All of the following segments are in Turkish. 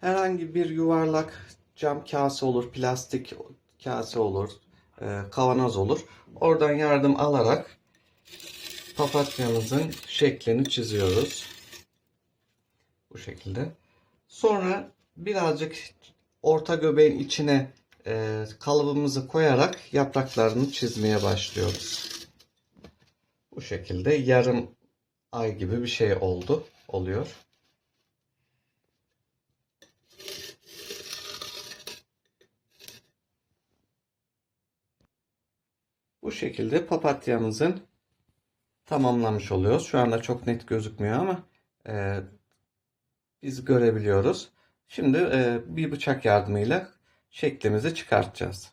Herhangi bir yuvarlak cam kase olur, plastik kase olur, e, kavanoz olur. Oradan yardım alarak papatyamızın şeklini çiziyoruz. Bu şekilde. Sonra birazcık orta göbeğin içine e, kalıbımızı koyarak yapraklarını çizmeye başlıyoruz. Bu şekilde yarım ay gibi bir şey oldu, oluyor. Bu şekilde papatyamızın tamamlamış oluyoruz. Şu anda çok net gözükmüyor ama e, biz görebiliyoruz. Şimdi e, bir bıçak yardımıyla şeklimizi çıkartacağız.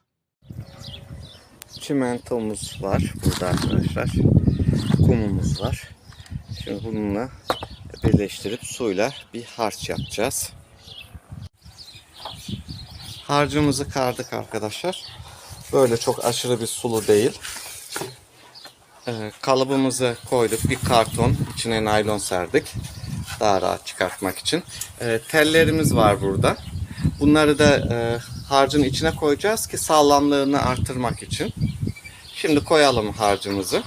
Çimentomuz var burada arkadaşlar. Kumumuz var. Şimdi bununla birleştirip suyla bir harç yapacağız. Harcımızı kardık arkadaşlar. Böyle çok aşırı bir sulu değil. Ee, kalıbımızı koyduk. Bir karton içine naylon serdik. Daha rahat çıkartmak için. Ee, tellerimiz var burada. Bunları da e, harcın içine koyacağız ki sağlamlığını artırmak için. Şimdi koyalım harcımızı.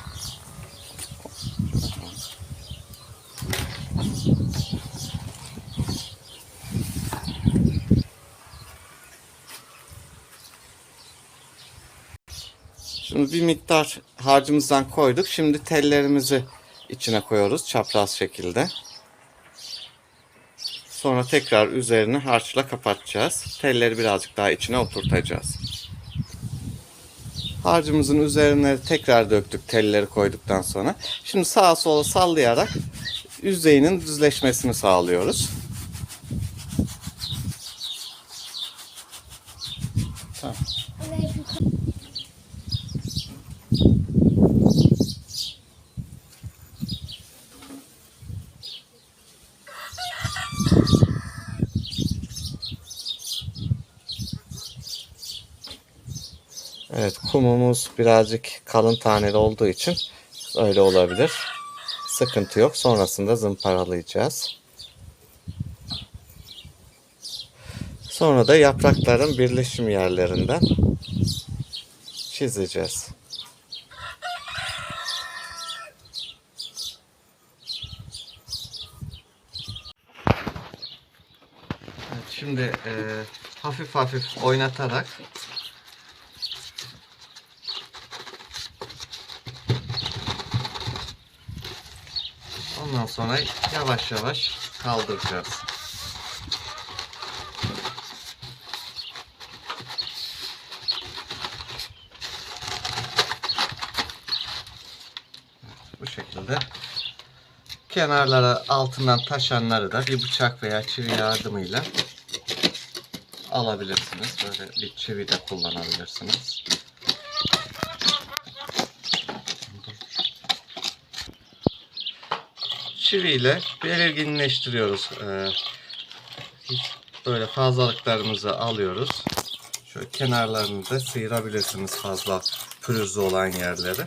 Şimdi bir miktar harcımızdan koyduk. Şimdi tellerimizi içine koyuyoruz çapraz şekilde. Sonra tekrar üzerini harçla kapatacağız. Telleri birazcık daha içine oturtacağız. Harcımızın üzerine tekrar döktük telleri koyduktan sonra. Şimdi sağa sola sallayarak yüzeyinin düzleşmesini sağlıyoruz. Tamam. Evet kumumuz birazcık kalın taneli olduğu için öyle olabilir. Sıkıntı yok. Sonrasında zımparalayacağız. Sonra da yaprakların birleşim yerlerinden çizeceğiz. Şimdi e, hafif hafif oynatarak Ondan sonra yavaş yavaş kaldıracağız. Bu şekilde kenarlara altından taşanları da bir bıçak veya çivi yardımıyla alabilirsiniz. Böyle bir çivi de kullanabilirsiniz. Çiviyle belirginleştiriyoruz. Ee, böyle fazlalıklarımızı alıyoruz. Şöyle kenarlarını da sıyırabilirsiniz fazla pürüzlü olan yerleri.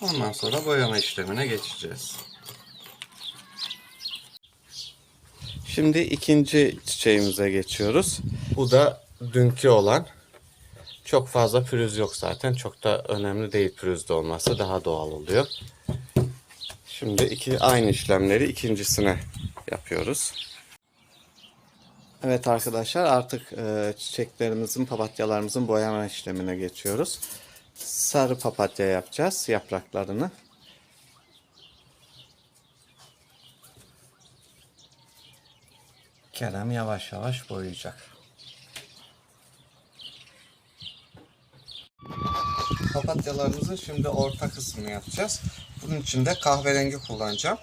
Ondan sonra boyama işlemine geçeceğiz. Şimdi ikinci çiçeğimize geçiyoruz. Bu da dünkü olan. Çok fazla pürüz yok zaten. Çok da önemli değil pürüzde olması. Daha doğal oluyor. Şimdi iki aynı işlemleri ikincisine yapıyoruz. Evet arkadaşlar artık e, çiçeklerimizin, papatyalarımızın boyama işlemine geçiyoruz. Sarı papatya yapacağız yapraklarını. Kerem yavaş yavaş boyayacak. Papatyalarımızın şimdi orta kısmını yapacağız. Bunun için de kahverengi kullanacağım.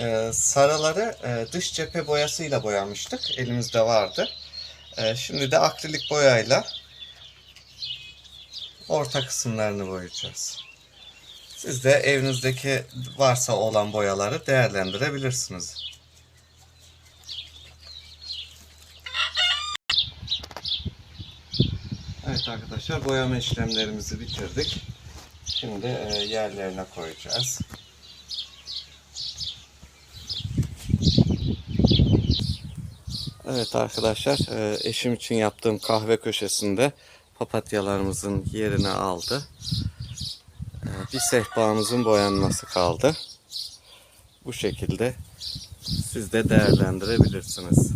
Ee, sarıları e, dış cephe boyasıyla boyamıştık. Elimizde vardı. Ee, şimdi de akrilik boyayla orta kısımlarını boyayacağız. Siz de evinizdeki varsa olan boyaları değerlendirebilirsiniz. Evet arkadaşlar boyama işlemlerimizi bitirdik. Şimdi e, yerlerine koyacağız. Evet arkadaşlar e, eşim için yaptığım kahve köşesinde papatyalarımızın yerini aldı. E, Bir sehpamızın boyanması kaldı. Bu şekilde siz de değerlendirebilirsiniz.